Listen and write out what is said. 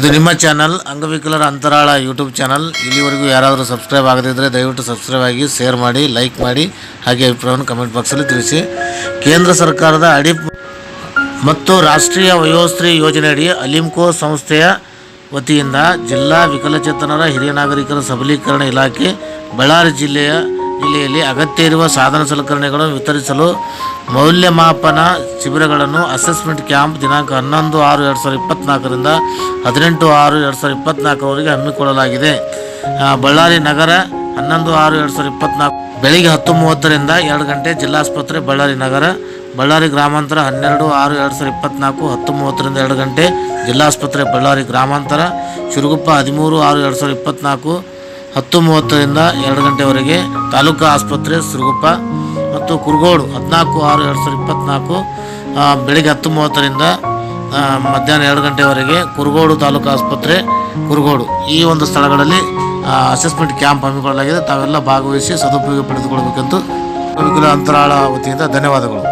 ಇದು ನಿಮ್ಮ ಚಾನಲ್ ಅಂಗವಿಕಲರ ಅಂತರಾಳ ಯೂಟ್ಯೂಬ್ ಚಾನಲ್ ಇಲ್ಲಿವರೆಗೂ ಯಾರಾದರೂ ಸಬ್ಸ್ಕ್ರೈಬ್ ಆಗದಿದ್ದರೆ ದಯವಿಟ್ಟು ಸಬ್ಸ್ಕ್ರೈಬ್ ಆಗಿ ಶೇರ್ ಮಾಡಿ ಲೈಕ್ ಮಾಡಿ, ಹಾಗೆ ಅಭಿಪ್ರಾಯವನ್ನು ಕಮೆಂಟ್ ಬಾಕ್ಸಲ್ಲಿ ತಿಳಿಸಿ. ಕೇಂದ್ರ ಸರ್ಕಾರದ ಅಡಿ ಮತ್ತು ರಾಷ್ಟ್ರೀಯ ವಯೋಸ್ತ್ರೀ ಯೋಜನೆಯಡಿ ಅಲಿಂಕೋ ಸಂಸ್ಥೆಯ ವತಿಯಿಂದ ಜಿಲ್ಲಾ ವಿಕಲಚೇತನರ ಹಿರಿಯ ನಾಗರಿಕರ ಸಬಲೀಕರಣ ಇಲಾಖೆ, ಬಳ್ಳಾರಿ ಜಿಲ್ಲೆಯ ಜಿಲ್ಲೆಯಲ್ಲಿ ಅಗತ್ಯ ಇರುವ ಸಾಧನ ಸಲಕರಣೆಗಳನ್ನು ವಿತರಿಸಲು ಮೌಲ್ಯಮಾಪನ ಶಿಬಿರಗಳನ್ನು ಅಸೆಸ್ಮೆಂಟ್ ಕ್ಯಾಂಪ್ ದಿನಾಂಕ ಹನ್ನೊಂದು ಆರು ಎರಡು ಸಾವಿರದ ಇಪ್ಪತ್ತ್ನಾಲ್ಕರಿಂದ ಹದಿನೆಂಟು ಆರು ಎರಡು ಸಾವಿರದ ಇಪ್ಪತ್ತ್ನಾಲ್ಕರವರೆಗೆ ಹಮ್ಮಿಕೊಳ್ಳಲಾಗಿದೆ. ಬಳ್ಳಾರಿ ನಗರ ಹನ್ನೊಂದು ಆರು ಎರಡು ಸಾವಿರದ ಇಪ್ಪತ್ತ್ನಾಲ್ಕು ಬೆಳಿಗ್ಗೆ ಹತ್ತು ಮೂವತ್ತರಿಂದ ಎರಡು ಗಂಟೆ ಜಿಲ್ಲಾಸ್ಪತ್ರೆ ಬಳ್ಳಾರಿ ನಗರ, ಬಳ್ಳಾರಿ ಗ್ರಾಮಾಂತರ ಹನ್ನೆರಡು ಆರು ಎರಡು ಸಾವಿರದ ಇಪ್ಪತ್ತ್ನಾಲ್ಕು ಹತ್ತು ಮೂವತ್ತರಿಂದ ಎರಡು ಗಂಟೆ ಜಿಲ್ಲಾಸ್ಪತ್ರೆ ಬಳ್ಳಾರಿ ಗ್ರಾಮಾಂತರ ಶಿರುಗುಪ್ಪ ಹದಿಮೂರು ಆರು ಎರಡು ಸಾವಿರದ ಇಪ್ಪತ್ತ್ನಾಲ್ಕು ಹತ್ತು ಮೂವತ್ತರಿಂದ ಎರಡು ಗಂಟೆವರೆಗೆ ತಾಲೂಕು ಆಸ್ಪತ್ರೆ ಸಿರುಗುಪ್ಪ ಮತ್ತು ಕುರುಗೋಡು ಹದಿನಾಲ್ಕು ಆರು ಎರಡು ಸಾವಿರದ ಇಪ್ಪತ್ತ್ನಾಲ್ಕು ಬೆಳಿಗ್ಗೆ ಹತ್ತು ಮೂವತ್ತರಿಂದ ಮಧ್ಯಾಹ್ನ ಎರಡು ಗಂಟೆವರೆಗೆ ಕುರುಗೋಡು ತಾಲೂಕು ಆಸ್ಪತ್ರೆ ಕುರುಗೋಡು. ಈ ಒಂದು ಸ್ಥಳಗಳಲ್ಲಿ ಅಸೆಸ್ಮೆಂಟ್ ಕ್ಯಾಂಪ್ ಹಮ್ಮಿಕೊಳ್ಳಲಾಗಿದೆ. ತಾವೆಲ್ಲ ಭಾಗವಹಿಸಿ ಸದುಪಯೋಗ ಪಡೆದುಕೊಳ್ಬೇಕೆಂದು ಅಂತರಾಳ ವತಿಯಿಂದ ಧನ್ಯವಾದಗಳು.